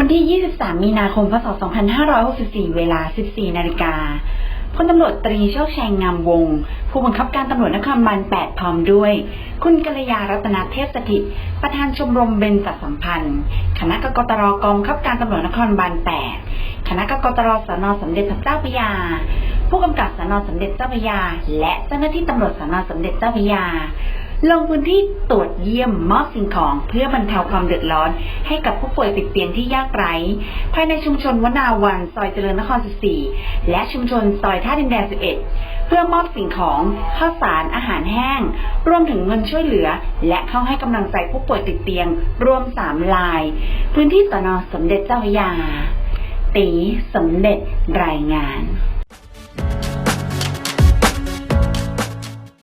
วันที่ 23 มีนาคม พศ 2564 เวลา 14 นาฬิกาพลตำรวจตรีโชคชัยงามวงศ์ผู้บังคับการตำรวจนครบาล 8 พร้อมด้วย คุณกัลยารัตนเทพสถิต ประธานชมรมเบญจสัมพันธ์ คณะกกตรกองบังคับการตำรวจนครบาล 8 คณะกกตรสนสมเด็จพระเจ้าพระยา ผู้กำกับสนสมเด็จเจ้าพระยา และเจ้าหน้าที่ตำรวจสนสมเด็จเจ้าพระยา ลงพื้นที่ตรวจเยี่ยมมอบสิ่งของเพื่อบรรเทาความเดือดร้อน ให้กับผู้ป่วยติดเตียงที่ยากไร้ ภายในชุมชนวนาวันซอยเจริญนคร 14 และชุมชนซอยท่าดินแดง 11 เพื่อมอบสิ่งของข้าวสารอาหารแห้ง รวมถึงเงินช่วยเหลือ และเข้าให้กำลังใจผู้ป่วยติดเตียง รวม 3 ลาย พื้นที่สนสมเด็จเจ้าพยาตีสมเด็จรายงาน